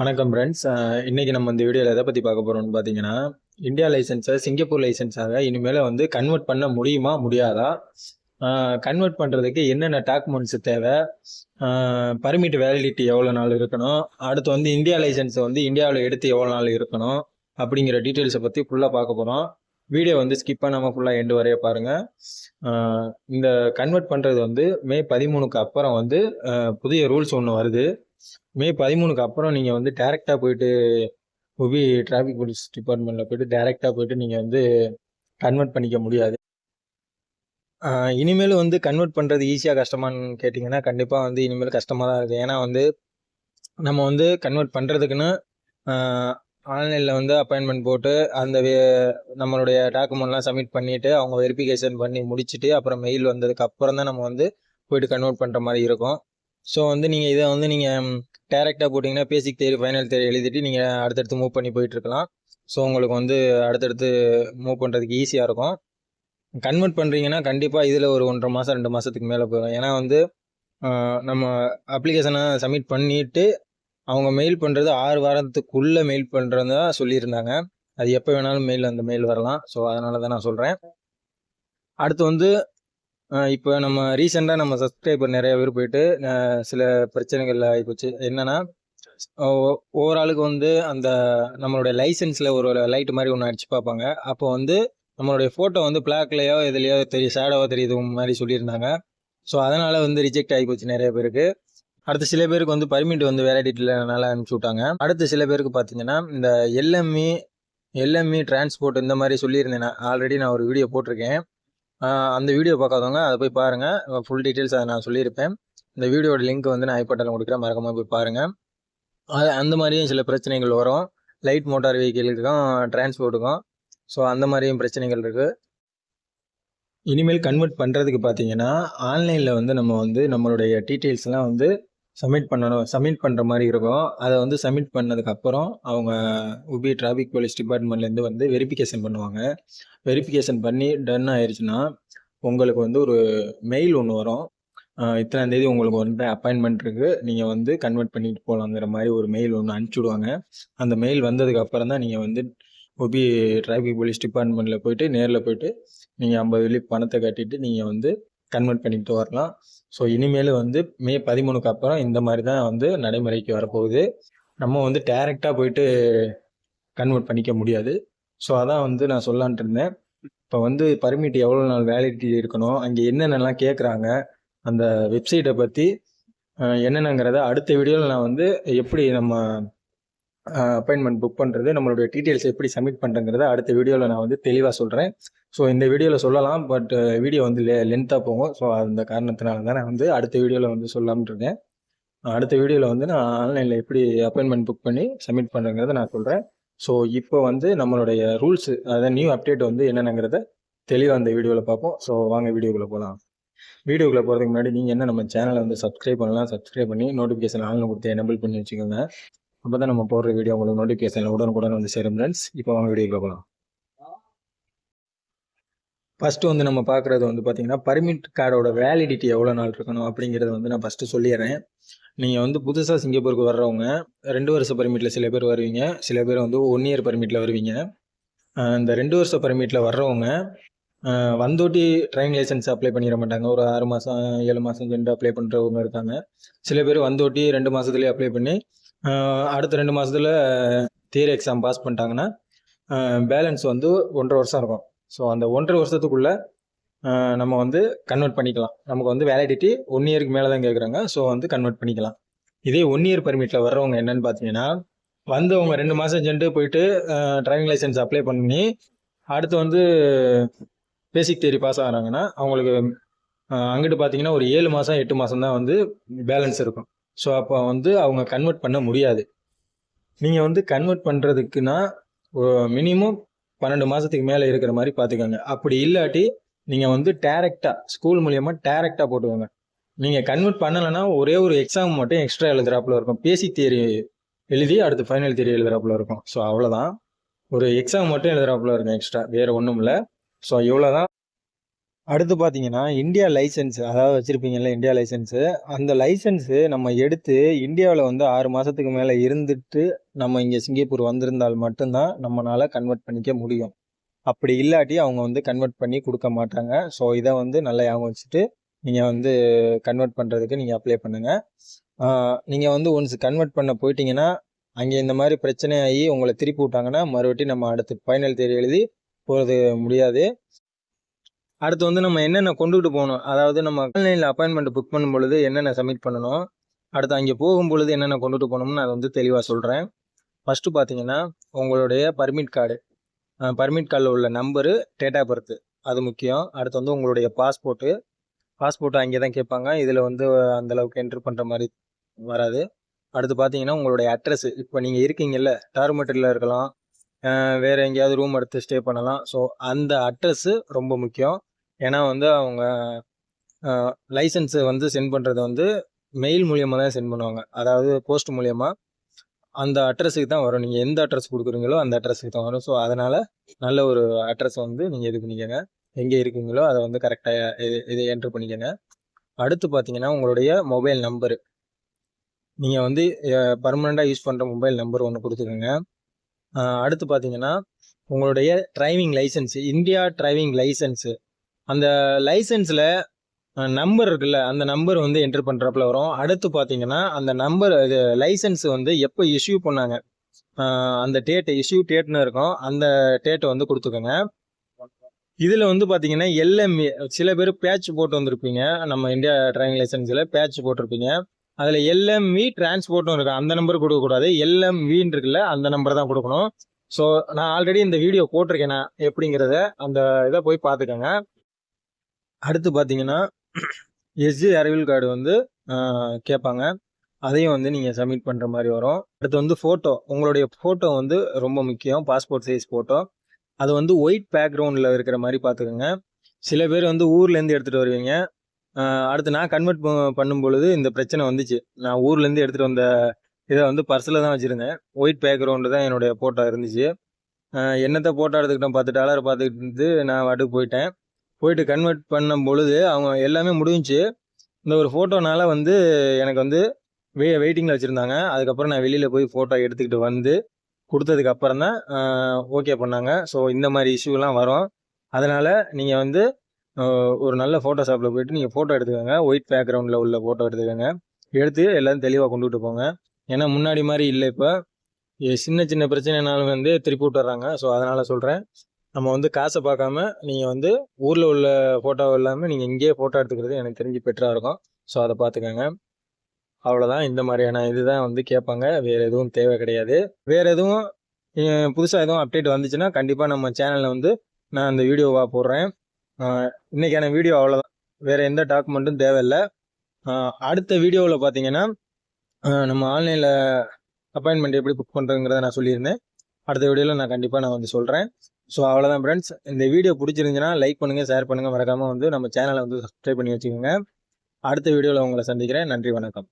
வணக்கம் ஃப்ரெண்ட்ஸ் இன்னைக்கு நம்ம இந்த வீடியோவில் எதை பற்றி பார்க்க போகிறோம்னு பார்த்தீங்கன்னா இந்தியா லைசன்ஸை சிங்கப்பூர் லைசன்ஸாக இனிமேல் வந்து கன்வெர்ட் பண்ண முடியுமா முடியாதா? கன்வெர்ட் பண்ணுறதுக்கு என்னென்ன டாக்குமெண்ட்ஸ் தேவை? பர்மிட் வேலிடிட்டி எவ்வளோ நாள் இருக்கணும்? அடுத்து வந்து இந்தியா லைசன்ஸை வந்து இந்தியாவில் எடுத்து எவ்வளோ நாள் இருக்கணும்? அப்படிங்கிற டீட்டெயில்ஸை பற்றி ஃபுல்லாக பார்க்க போகிறோம் வீடியோ வந்து ஸ்கிப் பண்ணாமல் ஃபுல்லாக எண்டு வரைய பாருங்கள் இந்த கன்வெர்ட் பண்ணுறது வந்து மே பதிமூணுக்கு அப்புறம் வந்து புதிய ரூல்ஸ் ஒன்று வருது. மே பதிமூணுக்கு அப்புறம் நீங்கள் வந்து டேரெக்டாக போயிட்டு உபி டிராஃபிக் போலீஸ் டிபார்ட்மெண்ட்டில் போயிட்டு டேரெக்டாக போயிட்டு நீங்கள் வந்து கன்வெர்ட் பண்ணிக்க முடியாது. இனிமேல் வந்து கன்வெர்ட் பண்ணுறது ஈஸியாக கஷ்டமான்னு கேட்டிங்கன்னா கண்டிப்பாக வந்து இனிமேல் கஷ்டமாக தான் இருக்குது ஏன்னா வந்து நம்ம வந்து கன்வெர்ட் பண்ணுறதுக்குன்னு ஆன்லைனில் வந்து அப்பாயின்மெண்ட் போட்டு அந்த வே- நம்மளுடைய டாக்குமெண்ட்லாம் சப்மிட் பண்ணிவிட்டு அவங்க வெரிஃபிகேஷன் பண்ணி முடிச்சுட்டு அப்புறம் மெயில் வந்ததுக்கு அப்புறம் தான் நம்ம வந்து போயிட்டு கன்வெர்ட் பண்ணுற மாதிரி இருக்கும். ஸோ வந்து நீங்கள் இதை வந்து நீங்கள் டேரெக்டாக போட்டிங்கன்னா பேசிக் தேர்வு ஃபைனல் தேர்வு எழுதிட்டு நீங்கள் அடுத்தடுத்து மூவ் பண்ணி போயிட்டு இருக்கலாம். ஸோ உங்களுக்கு வந்து அடுத்தடுத்து மூவ் பண்ணுறதுக்கு ஈஸியாக இருக்கும். கன்வெர்ட் பண்ணுறீங்கன்னா கண்டிப்பாக இதில் ஒரு ஒன்றரை மாதம் ரெண்டு மாதத்துக்கு மேலே போயிடும். ஏன்னா வந்து நம்ம அப்ளிகேஷனை சப்மிட் பண்ணிவிட்டு அவங்க மெயில் பண்ணுறது ஆறு வாரத்துக்குள்ளே மெயில் பண்ணுறதா சொல்லியிருந்தாங்க. அது எப்போ வேணாலும் மெயில் அந்த மெயில் வரலாம். ஸோ அதனால தான் நான் சொல்கிறேன் அடுத்து வந்து இப்போ நம்ம ரீசெண்டாக நம்ம சப்ஸ்கிரைபர் நிறைய பேர் போயிட்டு சில பிரச்சனைகள் ஆகிப்போச்சு என்னன்னா ஓவராளுக்கு ஆளுக்கு வந்து அந்த நம்மளுடைய லைசன்ஸில் ஒரு லைட் மாதிரி ஒன்று அடிச்சு பார்ப்பாங்க. அப்போ வந்து நம்மளுடைய ஃபோட்டோ வந்து பிளாக்லையோ எதுலேயோ தெரியும் ஷேடோவோ தெரியுது மாதிரி சொல்லியிருந்தாங்க. ஸோ அதனால் வந்து ரிஜெக்ட் ஆகிப்போச்சு நிறைய பேருக்கு. அடுத்து சில பேருக்கு வந்து பர்மிட் வந்து வேலிடிட்டிலனால அனுப்பிச்சி விட்டாங்க. அடுத்து சில பேருக்கு பார்த்தீங்கன்னா இந்த எல்எம்இ எல்எம்இ டிரான்ஸ்போர்ட் இந்த மாதிரி சொல்லியிருந்தேன். ஆல்ரெடி நான் ஒரு வீடியோ போட்டிருக்கேன். அந்த வீடியோ பார்க்காதவங்க அதை போய் பாருங்கள் ஃபுல் டீட்டெயில்ஸ் அதை நான் சொல்லியிருப்பேன். இந்த வீடியோட லிங்க் வந்து நான் ஐப்பட்டில் கொடுக்குறேன். மறக்காமல் போய் பாருங்கள் அது அந்த மாதிரியும் சில பிரச்சனைகள் வரும். லைட் மோட்டார் வெஹிக்கிளுக்கும் டிரான்ஸ்போர்ட்டுக்கும் ஸோ அந்த மாதிரியும் பிரச்சனைகள் இருக்குது இனிமேல் கன்வெர்ட் பண்ணுறதுக்கு பார்த்தீங்கன்னா ஆன்லைனில் வந்து நம்ம வந்து நம்மளுடைய டீட்டெயில்ஸ்லாம் வந்து சப்மிட் பண்ணணும் சப்மிட் பண்ணுற மாதிரி இருக்கும். அதை வந்து சப்மிட் பண்ணதுக்கப்புறம் அவங்க உபி டிராஃபிக் போலீஸ் டிபார்ட்மெண்ட்லேருந்து வந்து வெரிஃபிகேஷன் பண்ணுவாங்க. வெரிஃபிகேஷன் பண்ணி டன் ஆயிடுச்சுன்னா உங்களுக்கு வந்து ஒரு மெயில் ஒன்று வரும். இத்தனாம் தேதி உங்களுக்கு வந்து அப்பாயின்மெண்ட் இருக்குது நீங்கள் வந்து கன்வெர்ட் பண்ணிட்டு போகலாங்கிற மாதிரி ஒரு மெயில் ஒன்று அனுப்பிச்சுடுவாங்க. அந்த மெயில் வந்ததுக்கப்புறம் தான் நீங்கள் வந்து ஒபி டிராஃபிக் போலீஸ் டிபார்ட்மெண்ட்டில் போயிட்டு நேரில் போயிட்டு நீங்கள் ஐம்பது வெள்ளி பணத்தை கட்டிட்டு நீங்கள் வந்து கன்வெர்ட் பண்ணிட்டு வரலாம். ஸோ இனிமேல் வந்து மே பதிமூணுக்கு அப்புறம் இந்த மாதிரி தான் வந்து நடைமுறைக்கு வரப்போகுது. நம்ம வந்து டேரெக்டாக போயிட்டு கன்வெர்ட் பண்ணிக்க முடியாது. ஸோ அதான் வந்து நான் சொல்லான்ட்டு இருந்தேன். இப்போ வந்து பர்மிட் எவ்வளோ நாள் வேலிடிட்டி இருக்கணும் அங்கே என்னென்னலாம் கேட்குறாங்க அந்த வெப்சைட்டை பற்றி என்னென்னங்கிறத அடுத்த வீடியோவில் நான் வந்து எப்படி நம்ம அப்பாயின்மெண்ட் புக் பண்ணுறது நம்மளுடைய டீட்டெயில்ஸ் எப்படி சப்மிட் பண்ணுறங்கிறத அடுத்த வீடியோவில் நான் வந்து தெளிவாக சொல்கிறேன் ஸோ இந்த வீடியோவில் சொல்லலாம் பட் வீடியோ வந்து லெ லென்த்தாக போகும். ஸோ அந்த காரணத்தினால தான் நான் வந்து அடுத்த வீடியோவில் வந்து சொல்லாமல் இருக்கேன். அடுத்த வீடியோவில் வந்து நான் ஆன்லைனில் எப்படி அப்பாயின்மெண்ட் புக் பண்ணி சப்மிட் பண்ணுறங்கிறத நான் சொல்கிறேன் ஸோ இப்போ வந்து நம்மளுடைய ரூல்ஸு அதாவது நியூ அப்டேட் வந்து என்னென்னங்கிறத தெளிவாக அந்த வீடியோவில் பார்ப்போம். ஸோ வாங்க வீடியோக்குள்ளே போகலாம் வீடியோக்குள்ளே போகிறதுக்கு முன்னாடி நீங்கள் என்ன நம்ம சேனலை வந்து சப்ஸ்கிரைப் பண்ணலாம் சப்ஸ்கிரைப் பண்ணி நோட்டிஃபிகேஷன் ஆன்லைன் கொடுத்து எனபிள் பண்ணி வச்சுக்கோங்க. அப்போ தான் நம்ம போடுற வீடியோ உங்களுக்கு நோட்டிஃபிகேஷன் உடனுக்குடன் வந்து சேரும் ஃப்ரெண்ட்ஸ் இப்போ வாங்க வீடியோக்குள்ளே போகலாம் ஃபஸ்ட்டு வந்து நம்ம பார்க்குறது வந்து பார்த்தீங்கன்னா பர்மிட் கார்டோட வேலிடிட்டி எவ்வளோ நாள் இருக்கணும் அப்படிங்கிறத வந்து நான் ஃபஸ்ட்டு சொல்லிடுறேன். நீங்கள் வந்து புதுசாக சிங்கப்பூருக்கு வர்றவங்க ரெண்டு வருஷ பர்மிட்டில் சில பேர் வருவீங்க. சில பேர் வந்து ஒன் இயர் பர்மிட்டில் வருவீங்க. இந்த ரெண்டு வருஷ பர்மிட்டில் வர்றவங்க வந்தோட்டி டிரைவிங் லைசன்ஸ் அப்ளை பண்ணிட மாட்டாங்க. ஒரு ஆறு மாதம் ஏழு மாதம் சென்று அப்ளை பண்ணுறவங்க இருக்காங்க. சில பேர் வந்தோட்டி ரெண்டு மாதத்துலேயே அப்ளை பண்ணி அடுத்த ரெண்டு மாதத்தில் தியரி எக்ஸாம் பாஸ் பண்ணிட்டாங்கன்னா பேலன்ஸ் வந்து ஒன்றரை வருஷம் இருக்கும். ஸோ அந்த ஒன்றரை வருஷத்துக்குள்ள நம்ம வந்து கன்வெர்ட் பண்ணிக்கலாம். நமக்கு வந்து வேலிடிட்டி ஒன் இயருக்கு மேலே தான் கேட்குறாங்க ஸோ வந்து கன்வெர்ட் பண்ணிக்கலாம். இதே ஒன் இயர் பர்மிட்டில் வர்றவங்க என்னன்னு பார்த்தீங்கன்னா வந்தவங்க ரெண்டு மாதம் சென்று போயிட்டு டிரைவிங் லைசன்ஸ் அப்ளை பண்ணி அடுத்து வந்து பேசிக் தேரி பாஸ் ஆகிறாங்கன்னா அவங்களுக்கு அங்கிட்டு பார்த்தீங்கன்னா ஒரு ஏழு மாதம் எட்டு மாதம் தான் வந்து பேலன்ஸ் இருக்கும். ஸோ அப்போ வந்து அவங்க கன்வெர்ட் பண்ண முடியாது. நீங்கள் வந்து கன்வெர்ட் பண்ணுறதுக்குன்னா மினிமம் பன்னெண்டு மாதத்துக்கு மேலே இருக்கிற மாதிரி பார்த்துக்கோங்க அப்படி இல்லாட்டி நீங்கள் வந்து டேரெக்டாக ஸ்கூல் மூலியமாக டேரெக்டாக போட்டுக்கோங்க. நீங்கள் கன்வெர்ட் பண்ணலைன்னா ஒரே ஒரு எக்ஸாம் மட்டும் எக்ஸ்ட்ரா எழுதுறாப்புல இருக்கும். பேசி தேரி எழுதி அடுத்து ஃபைனல் தேரி எழுதுறாப்புல இருக்கும். ஸோ அவ்வளோதான் ஒரு எக்ஸாம் மட்டும் எழுதுறாப்புல இருக்கும் எக்ஸ்ட்ரா வேறு ஒன்றும் இல்லை ஸோ இவ்வளோ தான் அடுத்து பார்த்தீங்கன்னா இந்தியா லைசன்ஸ் அதாவது வச்சுருப்பீங்கல்ல இந்தியா லைசென்ஸு அந்த லைசென்ஸு நம்ம எடுத்து இந்தியாவில் வந்து ஆறு மாதத்துக்கு மேலே இருந்துட்டு நம்ம இங்கே சிங்கப்பூர் வந்திருந்தால் மட்டும்தான் நம்மளால் கன்வெர்ட் பண்ணிக்க முடியும். அப்படி இல்லாட்டி அவங்க வந்து கன்வெர்ட் பண்ணி கொடுக்க மாட்டாங்க. ஸோ இதை வந்து நல்லா ஞாபகம் வச்சுட்டு நீங்கள் வந்து கன்வெர்ட் பண்ணுறதுக்கு நீங்கள் அப்ளை பண்ணுங்கள் நீங்கள் வந்து ஒன்ஸ் கன்வெர்ட் பண்ண போயிட்டீங்கன்னா அங்கே இந்த மாதிரி பிரச்சனை ஆகி உங்களை திருப்பி விட்டாங்கன்னா மறுபடியும் நம்ம அடுத்து ஃபைனல் தேதி எழுதி போகிறது முடியாது. அடுத்து வந்து நம்ம என்னென்ன கொண்டுகிட்டு போகணும்? அதாவது நம்ம ஆன்லைனில் அப்பாயின்மெண்ட் புக் பண்ணும் பொழுது என்னென்ன சப்மிட் பண்ணணும்? அடுத்து அங்கே போகும் பொழுது என்னென்ன கொண்டுட்டு போகணும்னு நான் வந்து தெளிவாக சொல்கிறேன் ஃபஸ்ட்டு பார்த்தீங்கன்னா உங்களுடைய பர்மிட் கார்டு பர்மிட் கார்டில் உள்ள நம்பரு டேட் ஆஃப் பர்த்து அது முக்கியம். அடுத்து வந்து உங்களுடைய பாஸ்போர்ட்டு பாஸ்போர்ட்டு அங்கே தான் கேட்பாங்க. இதில் வந்து அந்தளவுக்கு என்ட்ரு பண்ணுற மாதிரி வராது. அடுத்து பார்த்தீங்கன்னா உங்களுடைய அட்ரஸ் இப்போ நீங்கள் இருக்கீங்கல்ல டார்மெட்டரில் இருக்கலாம். வேறு எங்கேயாவது ரூம் எடுத்து ஸ்டே பண்ணலாம். ஸோ அந்த அட்ரஸ்ஸு ரொம்ப முக்கியம். ஏன்னா வந்து அவங்க லைசன்ஸை வந்து சென்ட் பண்ணுறது வந்து மெயில் மூலியமாக தான் சென்ட் பண்ணுவாங்க. அதாவது போஸ்ட் மூலியமாக அந்த அட்ரஸுக்கு தான் வரும். நீங்கள் எந்த அட்ரஸ் கொடுக்குறீங்களோ அந்த அட்ரஸுக்கு தான் வரும். ஸோ அதனால் நல்ல ஒரு அட்ரஸ் வந்து நீங்கள் இது பண்ணிக்கோங்க. எங்கே இருக்கீங்களோ அதை வந்து கரெக்டாக இது இது என்ட்ரு பண்ணிக்கோங்க. அடுத்து பார்த்தீங்கன்னா உங்களுடைய மொபைல் நம்பரு. நீங்கள் வந்து பர்மனெண்ட்டாக யூஸ் பண்ணுற மொபைல் நம்பர் ஒன்று கொடுத்துக்கோங்க. அடுத்து பார்த்தீங்கன்னா உங்களுடைய driving licence India driving licence அந்த லைசன்ஸில் நம்பர் இருக்குல்ல அந்த நம்பர் வந்து என்ட்ரு பண்ணுறப்பல வரும். அடுத்து பார்த்தீங்கன்னா அந்த நம்பர் இது லைசன்ஸ் வந்து எப்போ இஷ்யூ பண்ணாங்க? அந்த டேட்டு இஷ்யூ டேட்னு இருக்கும். அந்த டேட்டை வந்து கொடுத்துக்கோங்க. இதில் வந்து பார்த்தீங்கன்னா எல்எம்இ சில பேர் பேட்ச் போட்டு வந்திருப்பீங்க. நம்ம இந்தியா டிரைவிங் லைசன்ஸில் பேட்ச் போட்டிருப்பீங்க. அதில் எல்எம்வி டிரான்ஸ்போர்ட்டும் இருக்கு. அந்த நம்பர் கொடுக்கக்கூடாது எல்எம்வின்னு இருக்குல்ல அந்த நம்பர் தான் கொடுக்கணும். ஸோ நான் ஆல்ரெடி இந்த வீடியோ போட்டிருக்கேன். நான் எப்படிங்கிறத அந்த இதை போய் பார்த்துக்கோங்க. அடுத்து பார்த்தீங்கன்னா எஸ்ஜி அறிவியல் கார்டு வந்து கேட்பாங்க அதையும் வந்து நீங்கள் சப்மிட் பண்ணுற மாதிரி வரும். அடுத்து வந்து ஃபோட்டோ உங்களுடைய ஃபோட்டோ வந்து ரொம்ப முக்கியம். பாஸ்போர்ட் சைஸ் ஃபோட்டோ அது வந்து ஒயிட் பேக்ரவுண்டில் இருக்கிற மாதிரி பார்த்துக்கோங்க சில பேர் வந்து ஊர்லேருந்து எடுத்துகிட்டு வருவீங்க. அடுத்து நான் கன்வெர்ட் பண்ணும் பொழுது இந்த பிரச்சனை வந்துச்சு. நான் ஊர்லேருந்து எடுத்துகிட்டு வந்த இதை வந்து பர்ஸில் தான் வச்சுருந்தேன். ஒயிட் பேக்ரவுண்டு தான் என்னுடைய ஃபோட்டோ இருந்துச்சு. என்னத்தை ஃபோட்டோ எடுத்துக்கிட்டோம் பத்து டாலர் பார்த்துக்கிட்டு நான் வாட்டுக்கு போயிட்டேன். போயிட்டு கன்வெர்ட் பண்ணும் பொழுது அவங்க எல்லாமே முடிஞ்சிச்சு. இந்த ஒரு ஃபோட்டோனால வந்து எனக்கு வந்து வெ வெயிட்டிங்கில் வச்சுருந்தாங்க. அதுக்கப்புறம் நான் வெளியில் போய் ஃபோட்டோ எடுத்துக்கிட்டு வந்து கொடுத்ததுக்கு அப்புறம் தான் ஓகே பண்ணாங்க. ஸோ இந்த மாதிரி இஷ்யூலாம் வரும். அதனால் நீங்கள் வந்து ஒரு நல்ல ஃபோட்டோ ஷாப்பில் போயிட்டு நீங்கள் ஃபோட்டோ எடுத்துக்கோங்க. ஒயிட் பேக்ரவுண்டில் உள்ள ஃபோட்டோ எடுத்துக்கோங்க. எடுத்து எல்லோரும் தெளிவாக கொண்டுகிட்டு போங்க. ஏன்னா முன்னாடி மாதிரி இல்லை இப்போ. சின்ன சின்ன பிரச்சனைனாலும் வந்து திருப்பி விட்டுறாங்க. ஸோ அதனால் சொல்கிறேன் நம்ம வந்து காசை பார்க்காம நீங்கள் வந்து ஊரில் உள்ள ஃபோட்டோ இல்லாமல் நீங்கள் இங்கேயே ஃபோட்டோ எடுத்துக்கிறது எனக்கு தெரிஞ்சு பெட்டராக இருக்கும். ஸோ அதை பார்த்துக்கோங்க. அவ்வளோதான் இந்த மாதிரியான இதுதான் வந்து கேட்பாங்க. வேறு எதுவும் தேவை கிடையாது. வேறு எதுவும் புதுசாக எதுவும் அப்டேட் வந்துச்சுன்னா கண்டிப்பாக நம்ம சேனலில் வந்து நான் அந்த வீடியோவாக போடுறேன். இன்றைக்கான வீடியோ அவ்வளோதான் வேறு எந்த டாக்குமெண்ட்டும் தேவையில்லை. அடுத்த வீடியோவில் பார்த்தீங்கன்னா நம்ம ஆன்லைனில் அப்பாயின்மெண்ட் எப்படி புக் பண்ணுறதுங்கிறத நான் சொல்லியிருந்தேன். அடுத்த வீடியோவில் நான் கண்டிப்பாக நான் வந்து சொல்கிறேன் ஸோ அவ்வளோதான் ஃப்ரெண்ட்ஸ் இந்த வீடியோ பிடிச்சிருந்துச்சுன்னா லைக் பண்ணுங்கள் ஷேர் பண்ணுங்கள் மறக்காமல் வந்து நம்ம சேனலை வந்து சப்ஸ்கிரைப் பண்ணி வச்சுக்கோங்க. அடுத்த வீடியோவில் உங்களை சந்திக்கிறேன். நன்றி வணக்கம்.